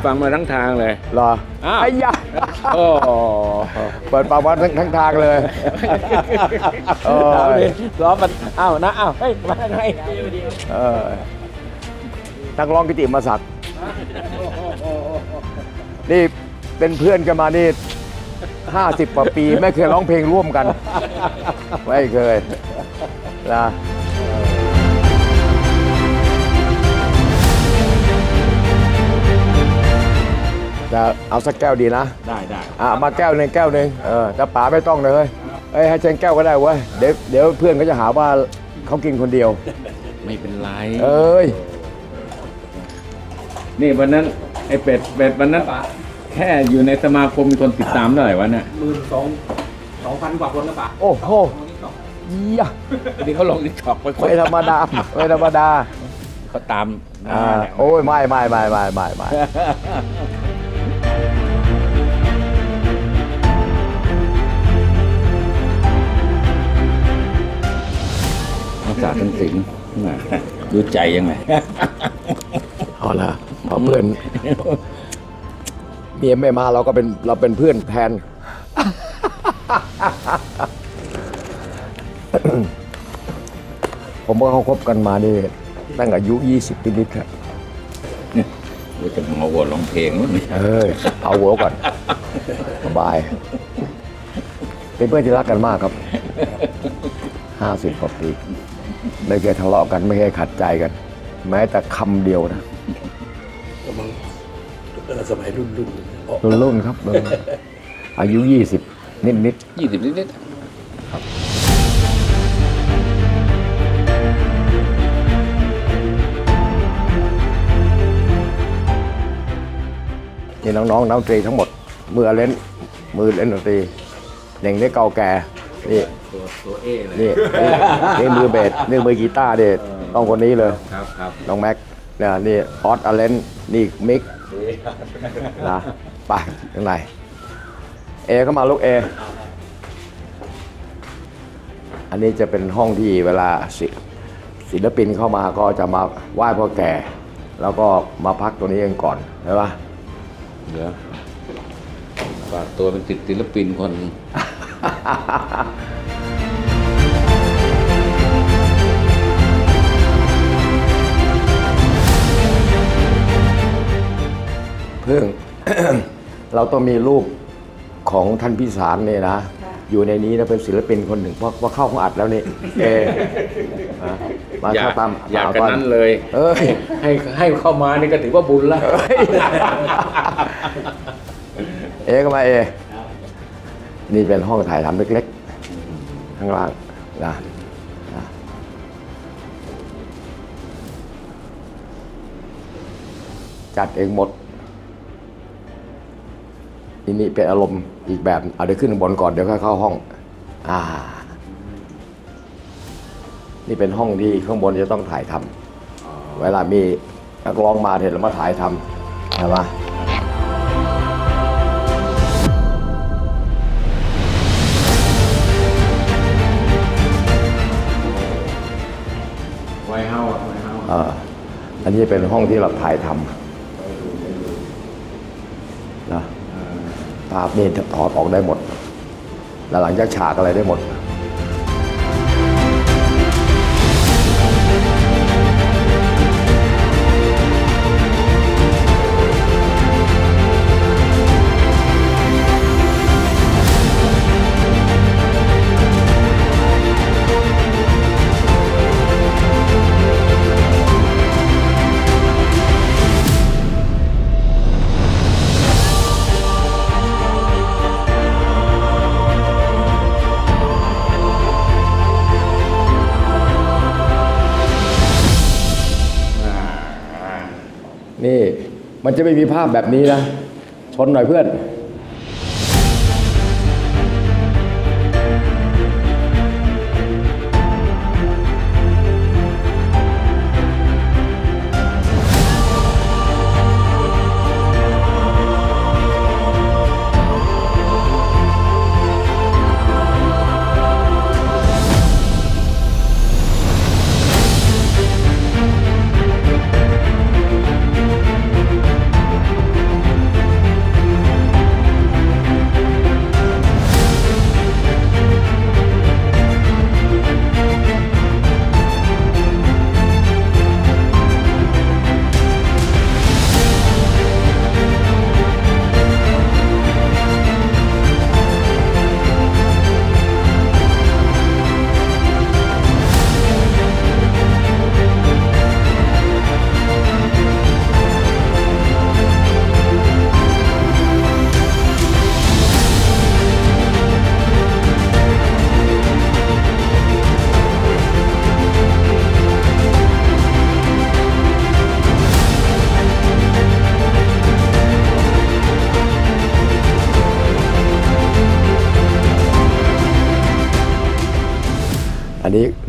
ดฟังมาทั้งทางเลย เหรออ้าว ไอ้ยะโอ้เปิดปากวันทั้งทั้งทางเลยเอเอาอเลยล้อมันอ้าวนะอ้าวเฮ้ยมาไงเออนักร้องกิติมาศักดิ์นี่เป็นเพื่อนกันมานี่ห้าสิบกว่าปี ไม่เคยร้องเพลงร่วมกัน ไม่เคยนะ จะเอาสักแก้วดีนะได้ได้อะมาแก้วหนึ่งแก้วหนึ่งเออแต่ป๋าไม่ต้องเลยเว้ยเอ้ยให้เชนแก้วก็ได้เว้ยเดี๋ยวเดี๋ยวเพื่อนก็จะหาว่าเขากินคนเดียว ไม่เป็นไรเอ้ยนี่วันนั้นไอ้เป็ดเป็ดวันนั้นแค่อยู่ในสมาคมมีคนติดตามเท่าไหร่วะเนี่ยหมื่นสองสองพันกว่าคนนะป่ะโอ้โหเยี่ยทีนี้เขาลงทิกตอกไปคนไม่ธรรมดาไม่ธรรมดาเขาตามอ่าโอ้ยไม่ไม่ไม่ไม่ไม่ไม่ ภาษาทั้งสิงดูใจยังไง เอาละพอเพื่อนเมียไม่มาเราก็เป็นเราเป็นเพื่อนแทน ผมว่าเขาคบกันมานี่ตั้งอายุ 20ปีนิดๆครับว่าจะมาวนร้องเพลงมั้งเนี่ยเอ้ยเอาหัวก่อนสบาย เป็นเพื่อนที่รักกันมากครับห้าสิบกว่าปี ไม่เคยทะเลาะกันไม่เคยขัดใจกัน แม้แต่คำเดียวนะประมาณเออสมัยรุ่นรุ่นออกรุ่นรุ่นครับรุ่นอายุยี่สิบนิดนิดยี่สิบนิดๆนี่น้องๆนักดนตรีทั้งหมด มือเล่นมือเล่นดนตรีอย่างนี้เก่าแก่ นี่ๆตัวตัวเอเลยนี่นี่นี่มือเบสนี่มือกีตาร์เด็ต้องคนนี้เลยครับครับน้องแม็กเนี่ยนี่ออสอเลนนี่มิกนะไปข้างในเอเข้ามาลูกเออันนี้จะเป็นห้องที่เวลาศิศิลปินเข้ามาก็จะมาไหว้พ่อแก่ แล้วก็มาพักตัวนี้กันก่อนใช่ปะเดี๋ยวฝากตัวเป็นติดศิลปินคน เพิ่ง เราต้องมีรูปของท่านพิสารเนี่ยนะ อยู่ในนี้นะเป็นศิลปินคนหนึ่งเพราะว่าเข้าของอัดแล้วนี่เออะมาอยาเข้ากตามอยากเอกันก่นั้นเลย เอ้ย ให้ให้เข้ามานี่ก็ถือว่าบุญแล้วเอก็มาเอ นี่เป็นห้องถ่ายทำเล็กๆ ข้างล่างนะจัดเองหมดนี่นี่เป็นอารมณ์อีกแบบ เอาเดี๋ยวขึ้นบนก่อนเดี๋ยวค่อยเข้าห้อง อ่า นี่เป็นห้องที่ข้างบนจะต้องถ่ายทำเวลามีนักร้องมาเห็นแล้วมาถ่ายทำใช่ไหม นนี้เป็นห้องที่เราถ่ายทำนะภาพนี่ถอดออกได้หมด แล้วหลังจากฉากอะไรได้หมด มันจะไม่มีภาพแบบนี้นะ ชนหน่อยเพื่อน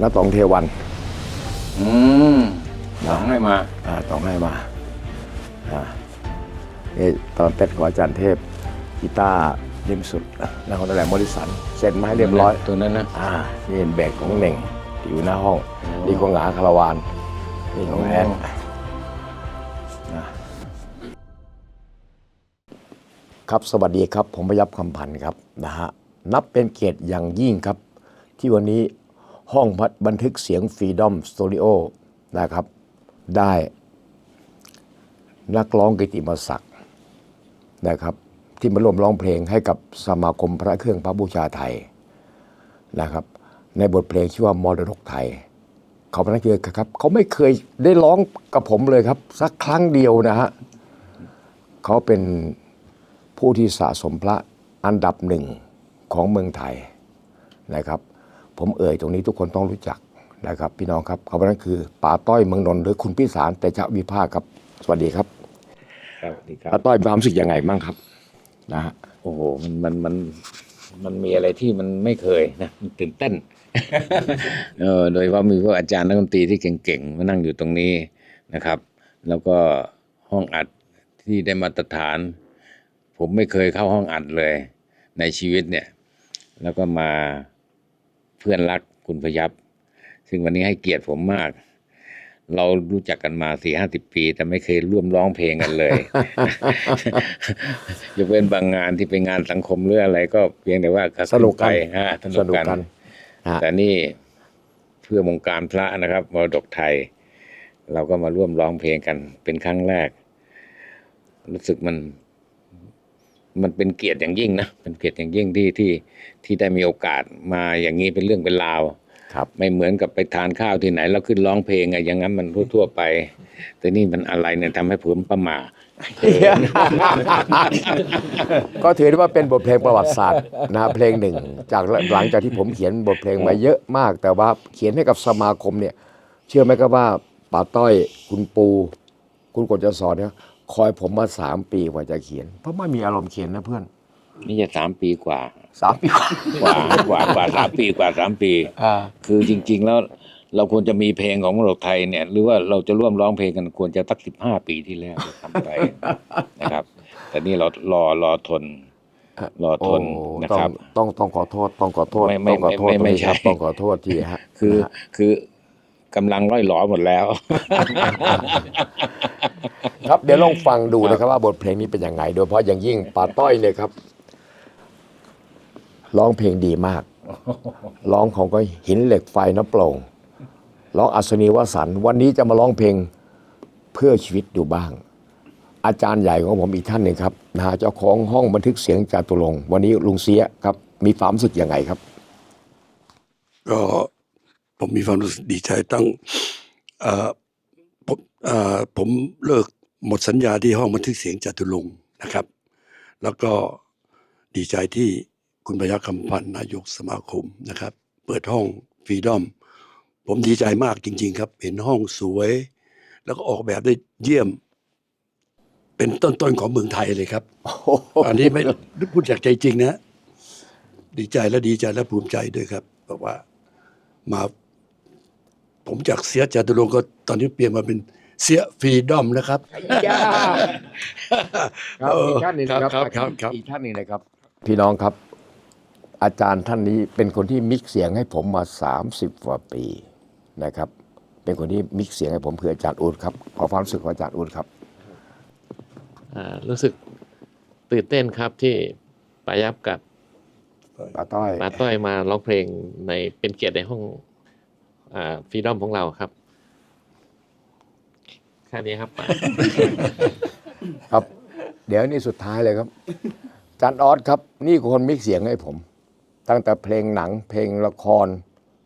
นนี้นัตองเทวันอืมหลังให้มาอ่าต้องให้มาอ่านี่ตอนเต้นของอาจารย์เทพกีตาร์ริมสุดแล้วของตะแหลมมอริสันเสร็จมาให้เรียบร้อยตัวนั้นนะอ่านี่เป็นแบกของเหน่งที่อยู่หน้าห้องนี่ของหงาคาราวานนี่ของแอนนะครับสวัสดีครับผมพยับคำพันธ์ครับนะฮะนับเป็นเกียรติอย่างยิ่งครับ ที่วันนี้ ห้องบันทึกเสียงฟรีดอมสตูดิโอนะครับ ได้นักร้องกิติมศักดิ์นะครับ ที่มาร่วมร้องเพลงให้กับสมาคมพระเครื่องพระบูชาไทยนะครับ ในบทเพลงชื่อว่ามรดกไทย เขาพนักเกิครับ เขาไม่เคยได้ร้องกับผมเลยครับ สักครั้งเดียวนะฮะเขาเป็นผู้ที่สะสมพระอันดับหนึ่งของเมืองไทยนะครับ ผมเอ่ยตรงนี้ทุกคนต้องรู้จักนะครับ พี่น้องครับเขาพนักคือป่าต้อยเมืองนนท์หรือคุณพิสารแต่ชะวิภาคครับ สวัสดีครับครับดีครัป่าบต้อยมีความรู้สึกยังไงบ้างครับนะฮะโอ้โหมันมันมันมันมีอะไรที่มันไม่เคยนะมันตื่นเต้นเออโดยเฉพาะมีพวกอาจารย์นักดนตรีที่เก่งๆมานั่งอยู่ตรงนี้นะครับ แล้วก็ห้องอัดที่ได้มาตรฐาน ผมไม่เคยเข้าห้องอัดเลย ในชีวิตเนี่ย แล้วก็มา เพื่อนรักคุณพยับซึ่งวันนี้ให้เกียรติผมมาก เรารู้จักกันมาสี่ห้าสิบปี แต่ไม่เคยร่วมร้องเพลงกันเลยยกเว้นบางงานที่เป็นงานสังคมหรืออะไรก็เพียงแต่ว่าสนุกกันไปฮะสสนุนุกกกันกันฮะแต่นี่เพื่อวงการพระนะครับมรดกไทย เราก็มาร่วมร้องเพลงกันเป็นครั้งแรก รู้สึกมัน มันเป็นเกียรติอย่างยิ่งนะเป็นเกียรติอย่างยิ่งที่ที่ที่ได้มีโอกาสมาอย่างนี้เป็นเรื่องเป็นราวครับ ไม่เหมือนกับไปทานข้าวที่ไหน แล้วขึ้นร้องเพลงอะอย่างนั้นมันทั่วๆไป แต่นี่มันอะไรเนี่ยทำให้ผมประหมาก็ถือได้ว่าเป็นบทเพลงประวัติศาสตร์นะเพลงหนึ่ง จากหลังจากที่ผมเขียนบทเพลงมาเยอะมาก แต่ว่าเขียนให้กับสมาคมเนี่ย เชื่อไหมครับว่าป่าต้อยคุณปู คุณกฎจะสอนเนี่ย คอยผมมาสามปีกว่าจะเขียน เพราะไม่มีอารมณ์เขียนนะเพื่อนนี่จะสามปีกว่าสามปีกว่ากว่ากว่ากว่าสามปีกว่าสามปีอ่าคือจริง ๆ แล้วเราควรจะมีเพลงของมรดกไทยเนี่ย หรือว่าเราจะร่วมร้องเพลงกันควรจะสักสิบห้าปีที่แล้วทำไป นะครับ แต่นี่เรารอรอทน รอทนโอ้นะครับ ต้องต้องต้องขอโทษต้องขอโทษไม่ไม่ต้องขอโทษไม่ไม่ตรงนี้ครับใช่ต้องขอโทษทีฮะคือนะฮะคือ กำลังร่อยหลอหมดแล้ว ครับเดี๋ยวลองฟังดูนะครับ ว่าบทเพลงนี้เป็นยังไง โดยเฉพาะอย่างยิ่งป่าต้อยเนี่ยครับร้องเพลงดีมากร้องของก็หินเหล็กไฟน้ำโปร่งร้องอัศนีวสันต์วันนี้จะมาร้องเพลงเพื่อชีวิตอยู่บ้าง อาจารย์ใหญ่ของผมอีกท่านหนึ่งครับนะฮะเจ้าของห้องบันทึกเสียงจาตุรงค์วันนี้ลุงเสียครับ มีความรู้สึกยังไงครับก็ ผมมีความรู้สึกดีใจตั้งเอ่อผมเอ่อผมเลิกหมดสัญญาที่ห้องบันทึกเสียงจตุรงค์นะครับ แล้วก็ดีใจที่คุณพยัคฆ์คำพันธ์นายกสมาคมนะครับ เปิดห้องฟรีดอม ผมดีใจมากจริง ๆ ครับ เห็นห้องสวย แล้วก็ออกแบบได้เยี่ยม เป็นต้นๆของเมืองไทยเลยครับ อันนี้ไม่พูดจากใจจริงนะ ดีใจและดีใจและภูมิใจด้วยครับเพราะว่ามา ผมจากเสียจตุรงค์ก็ตอนนี้เปลี่ยนมาเป็นเสียฟรีดอมนะครับครับอีกท่านหนึงนะครับครับครับครับ อีกท่านหนึงนะครับ พี่น้องครับ อาจารย์ท่านนี้เป็นคนที่มิกเสียงให้ผมมา 30กว่าปีนะครับ เป็นคนที่มิกเสียงให้ผมคืออาจารย์อูดครับขอความรู้สึกของอาจารย์อูดครับ อ่ารู้สึกตื่นเต้นครับที่ปายับกับป้าต้อยปาต้อยมาร้องเพลงในเป็นเกียรติในห้อง ฟรีดอมของเราครับแค่นี้ครับป๋าครับ เดี๋ยวนี่สุดท้ายเลยครับอาจารย์ออสครับ นี่คนมิกเสียงให้ผม ตั้งแต่เพลงหนัง เพลงละคร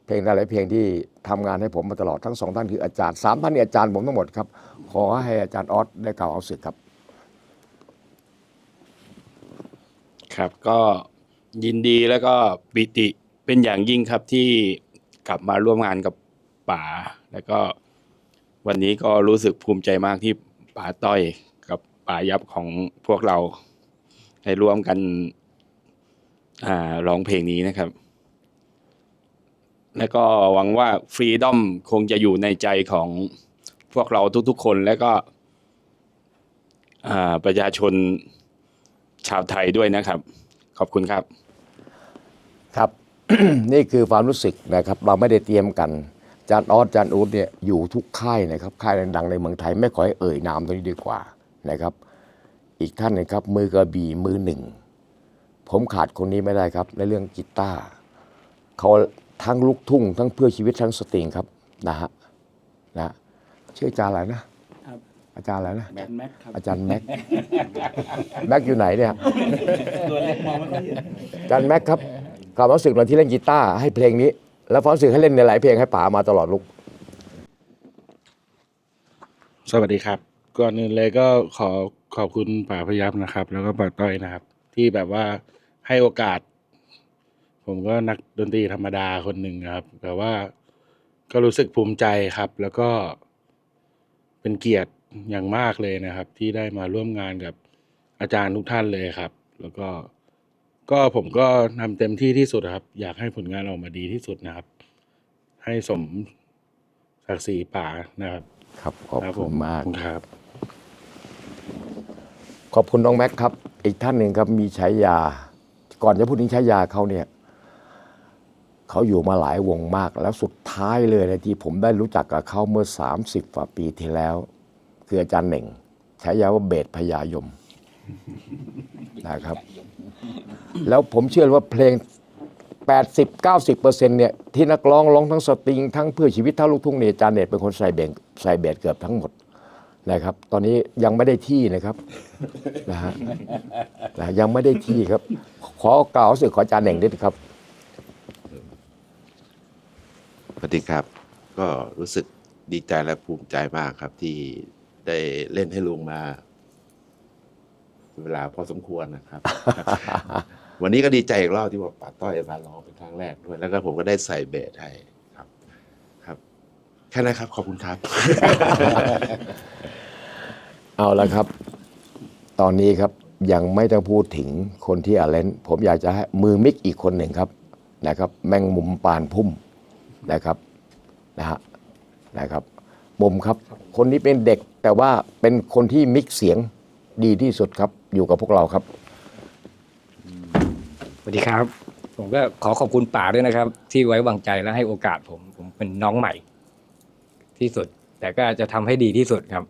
เพลงหลายๆเพลงที่ทำงานให้ผมมาตลอดทั้งสองท่านคืออาจารย์สามท่านนี่อาจารย์ผมทั้งหมดครับ ขอให้อาจารย์ออสได้กล่าวเอาสึกครับ ครับก็ยินดีแล้วก็ปิติเป็นอย่างยิ่งครับที่ กลับมาร่วมงานกับป๋าแล้วก็วันนี้ก็รู้สึกภูมิใจมากที่ป๋าต้อยกับป๋ายับของพวกเราได้ร่วมกันร้องเพลงนี้นะครับ และก็หวังว่าฟรีดอมคงจะอยู่ในใจของพวกเราทุกๆคนและก็ประชาชนชาวไทยด้วยนะครับ ขอบคุณครับ ครับ นี่คือความรู้สึกนะครับ เราไม่ได้เตรียมกันจานออสจานอูดเนี่ยอยู่ทุกค่ายนะครับค่ายดังๆในเมืองไทยไม่ขอให้เอ่ยนามตรงนี้ดีกว่านะครับ อีกท่านหนึงครับมือกระบี่มือหนึ่ง ผมขาดคนนี้ไม่ได้ครับในเรื่องกีตาร์เขาทั้งลูกทุ่ง ทั้งเพื่อชีวิตทั้งสตริงครับนะฮะนะชื่ออาจารย์อะไรนะอาจารย์อะไรนะแม็กแม็กครับอาจารย์แม็กแม็กอยู่ไหนเนี่ยอาจารย์แม็กครับ ความรู้สึกเราที่เล่นกีตาร์ให้เพลงนี้ แล้วความรู้สึกให้เล่นในหลายเพลงให้ป๋ามาตลอดลูกสวัสดีครับ ก่อนอื่นเลยก็ขอขอบคุณป่าพยับนะครับ แล้วก็ป่าต้อยนะครับ ที่แบบว่าให้โอกาส ผมก็นักดนตรีธรรมดาคนหนึ่งครับ แต่ว่าก็รู้สึกภูมิใจครับ แล้วก็เป็นเกียรติอย่างมากเลยนะครับ ที่ได้มาร่วมงานกับอาจารย์ทุกท่านเลยครับ แล้วก็ ก็ผมก็ทำเต็มที่ที่สุดครับ อยากให้ผลงานออกมาดีที่สุดนะครับ ให้สมศักดิ์ศรีป่านะครับ ครับขอบครับผคุณมากขอบคุณครับ ขอบคุณน้องแม็กครับ อีกท่านหนึ่งครับมีฉายา ก่อนจะพูดถึงฉายาเขาเนี่ยเขาอยู่มาหลายวงมาก แล้วสุดท้ายเลยนะที่ผมได้รู้จักกับเขาเมื่อ 30กว่าปีที่แล้ว คืออาจารย์เหน่งฉายาว่าเบสพญายม นะครับ แล้วผมเชื่อว่าเพลง 80-90%เนี่ยที่นักร้องร้องทั้งสตริง ทั้งเพื่อชีวิตทั้งลูกทุ่งเนี่ยอาจารย์เนตเป็นคนใส่เบงใส่เบสเกือบทั้งหมดนะครับ ตอนนี้ยังไม่ได้ที่นะครับนะฮะนะยังไม่ได้ที่ครับ ขอกล่าวสึกขออาจารย์เน่งนิดครับ สวัสดีครับ ก็รู้สึกดีใจและภูมิใจมากครับที่ได้เล่นให้ลุงมา เวลาพอสมควรนะครับ วันนี้ก็ดีใจอีกรอบที่ว่าป้าต้อยมาร้องเป็นครั้งแรกด้วย แล้วก็ผมก็ได้ใส่เบสให้ครับ ครับ แค่นั้นครับ ขอบคุณครับ เอาละครับ ตอนนี้ครับยังไม่ต้องพูดถึงคนที่อาเลนผมอยากจะให้มือมิกอีกคนหนึ่งครับนะครับ แมงมุมปานพุ่มนะครับนะฮะนะครับมุมครับ คนนี้เป็นเด็กแต่ว่าเป็นคนที่มิกเสียง ดีที่สุดครับ อยู่กับพวกเราครับ สวัสดีครับ ผมก็ขอขอบคุณป๋าด้วยนะครับ ที่ไว้วางใจและให้โอกาสผม ผมเป็นน้องใหม่ ที่สุด แต่ก็จะทำให้ดีที่สุดครับ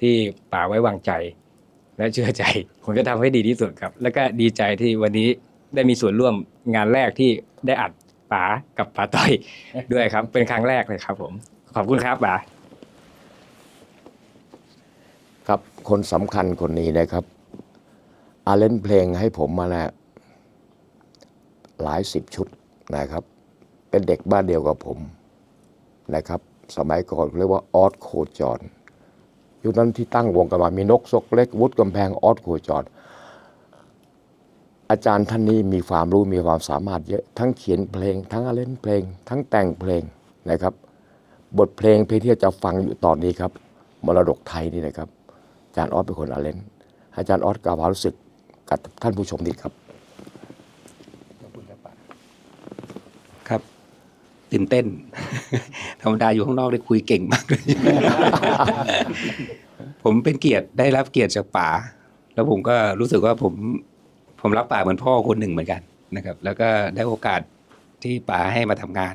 ที่ป๋าไว้วางใจ และเชื่อใจ ผมจะทำให้ดีที่สุดครับ แล้วก็ดีใจที่วันนี้ได้มีส่วนร่วมงานแรกที่ได้อัดป๋ากับป๋าต้อยด้วยครับ เป็นครั้งแรกเลยครับ ผม ขอบคุณครับป๋า ครับ คนสำคัญคนนี้นะครับ อาเล่นเพลงให้ผมมาแล้วหลายสิบชุดนะครับ เป็นเด็กบ้านเดียวกับผมนะครับ สมัยก่อนเรียกว่าออสโคจรยุคนั้นที่ตั้งวงกันมามีนกซกเล็ก วุฒกำแพงออสโคจรอาจารย์ท่านนี้มีความรู้มีความสามารถเยอะทั้งเขียนเพลง ทั้งเล่นเพลง ทั้งแต่งเพลงนะครับ บทเพลงเพลงที่จะฟังอยู่ตอนนี้ครับมรดกไทยนี่นะครับ จารย์ออสเป็นคนอาเลนอาจารย์ออสกล่าวความรู้สึกกับท่านผู้ชมนิดครับครับตื่นเต้น ธรรมดาอยู่ข้างนอกได้คุยเก่งมากเลยผมเป็นเกียรติได้รับเกียรติจากป๋าแล้วผมก็รู้สึกว่าผมผมรับป๋าเหมือนพ่อคนหนึ่งเหมือนกันนะครับ แล้วก็ได้โอกาสที่ป๋าให้มาทำงาน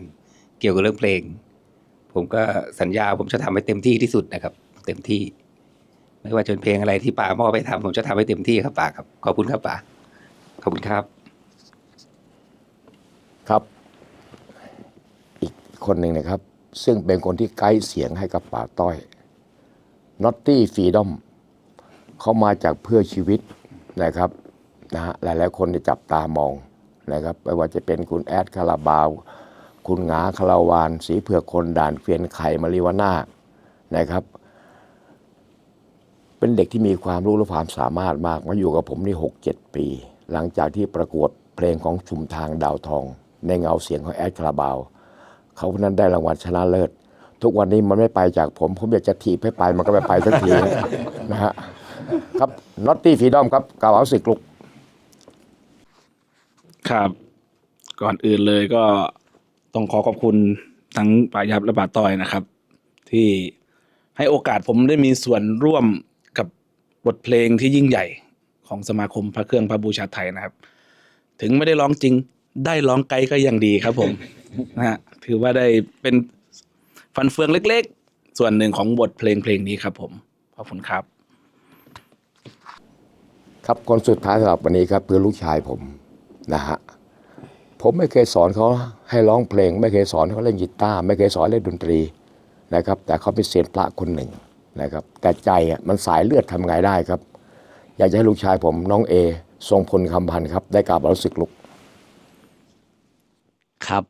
เกี่ยวกับเรื่องเพลง ผมก็สัญญาผมจะทำให้เต็มที่ที่สุดนะครับ เต็มที่ ไม่ว่าจะเป็นเพลงอะไรที่ป๋ามอบไปทำผมจะทำให้เต็มที่ครับป๋าครับ ขอบคุณครับป๋าขอบคุณครับ ครับ อีกคนหนึ่งนะครับ ซึ่งเป็นคนที่ไกด์เสียงให้กับป่าต้อยนอตตี้ฟรีดอมเขามาจากเพื่อชีวิตนะครับนะฮะหลายๆคนจะจับตามองนะครับไม่ว่าจะเป็นคุณแอดคาราบาว คุณหงาคาราวาน สีเผือกคนด่านเกวียนไข่มาริวาน่านะครับ เป็นเด็กที่มีความรู้และความสามารถมากมาอยู่กับผมนี่หกเจ็ดปี หลังจากที่ประกวดเพลงของชุมทางดาวทอง ในเงาเสียงของแอดคาราบาวเขาคนนั้นได้รางวัลชนะเลิศ ทุกวันนี้มันไม่ไปจากผม ผมอยากจะถีบให้ไปมันก็ไม่ไปสักทีนะฮะครับน็อตตี้ฟีดอมครับกล่าวเอาสิกลุกครับ ก่อนอื่นเลยก็ต้องขอขอบคุณทั้งป่ายับและป่าต้อยนะครับ ที่ให้โอกาสผมได้มีส่วนร่วม บทเพลงที่ยิ่งใหญ่ของสมาคมพระเครื่องพระบูชาไทยนะครับ ถึงไม่ได้ร้องจริงได้ร้องไกลก็ยังดีครับผมนะฮะถือว่าได้เป็นฟันเฟืองเล็ก ๆ ส่วนหนึ่งของบทเพลงเพลงนี้ครับ ผมขอบคุณครับ ครับคนสุดท้ายสำหรับวันนี้ครับคือลูกชายผมนะฮะผมไม่เคยสอนเขาให้ร้องเพลง ไม่เคยสอนเขาเล่นกีตาร์ไม่เคยสอนเล่นดนตรีนะครับ แต่เขาเป็นเซียนพระคนหนึ่ง นะครับ แต่ใจอะมันสายเลือดทำไงได้ครับ อยากจะให้ลูกชายผมน้องเอ ทรงพลคำพันธ์ครับ ได้กราบรู้สึกลุก ครับ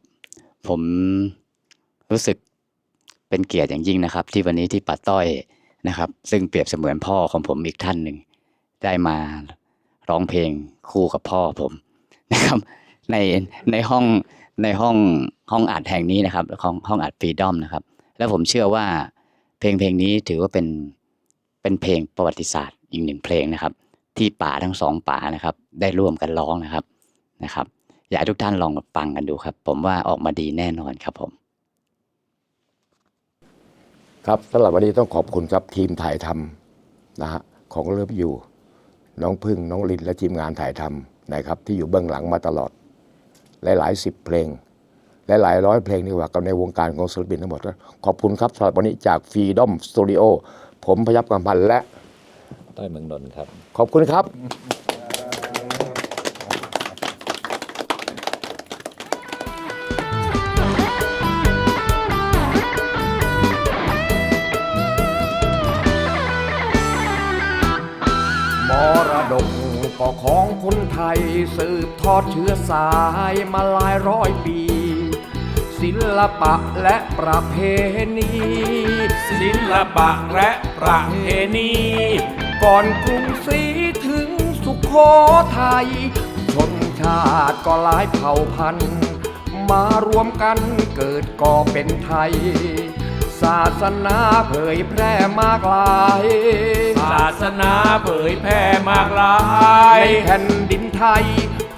ผมรู้สึกเป็นเกียรติอย่างยิ่งนะครับ ที่วันนี้ที่ป้าต้อยนะครับ ซึ่งเปรียบเสมือนพ่อของผมอีกท่านหนึ่ง ได้มาร้องเพลงคู่กับพ่อผมนะครับ ในในห้องในห้องห้องอัดแห่งนี้นะครับห้องห้องอัดฟรีดอมนะครับ แล้วผมเชื่อว่า เพลงเพลงนี้ถือว่าเป็นเป็นเพลงประวัติศาสตร์อีกหนึ่งเพลงนะครับ ที่ป่าทั้งสองป่านะครับ ได้ร่วมกันร้องนะครับนะครับ อยากให้ทุกท่านลองฟังกันดูครับ ผมว่าออกมาดีแน่นอนครับผม ครับสำหรับวันนี้ต้องขอบคุณครับทีมถ่ายทำนะฮะของเลิฟอยู่ น้องพึ่งน้องลินและทีมงานถ่ายทำนะครับ ที่อยู่เบื้องหลังมาตลอด หลายๆสิบเพลง หลายๆร้อยเพลงนี่ว่ากับในวงการของศิลปินทั้งหมดก็ขอบคุณครับสำหรับวันนี้จากฟรีดอมสตูดิโอผมพยับกำพันธ์และต้อยเมืองนนท์ครับ ขอบคุณครับ มรดกก็ของคนไทยสืบทอดเชื้อสายมาหลายร้อยปี ศิลปะและประเพณี ศิลปะและประเพณี ก่อนกรุงศรีถึงสุขโขทัยชนชาติก็หลายเผ่าพันธุ์ มารวมกันเกิดก่อเป็นไทย ศาสนาเผยแพร่มากลาย ศาสนาเผยแพร่มากลาในย แผ่นดินไทย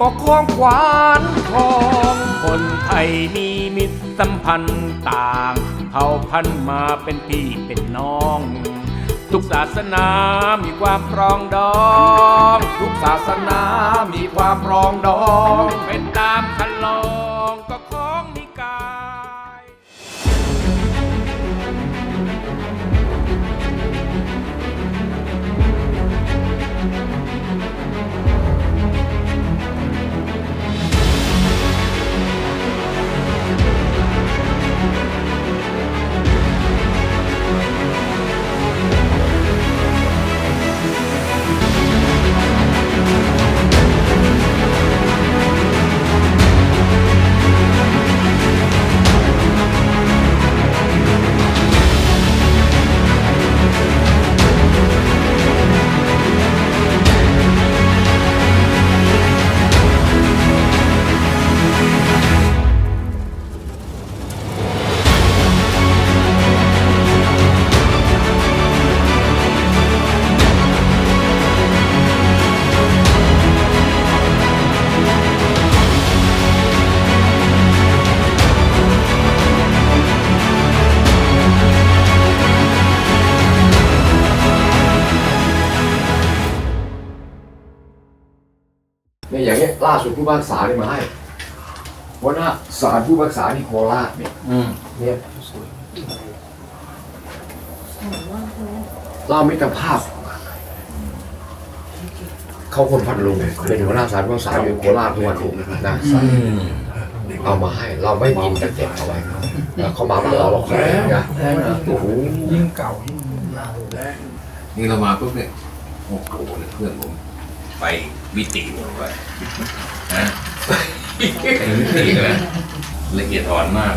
ก็คล้องขวานทองคนไทยมีมิตรสัมพันธ์ต่างเผ่าพันธุ์มาเป็นพี่เป็นน้อง ทุกศาสนามีความปรองดอง ทุกศาสนามีความปรองดอง เป็นตามคันลองก็ของ อย่างเงี้ยล่าสุดผู้บังษานี่มาให้หัวหน้าศาลผู้บังษาที่โคราชเนี่ยเนี่ยเรามิตรภาพ เขาคนพัทลุงเป็นหัวหน้าศาลผู้บังษาอยู่โคราชทุกวันนี้นะเอามาให้เราไม่บินแต่เก็บเอาไว้แล้วเขามาบ้านเราเราขายนะโอ้โหนี่เรามาปุ๊บเนี่ยโอ้โหเนี่ยเพื่อนผมไป วิติหมดเลยนะไปวิติกันแล้วละเอียดอ่อนมาก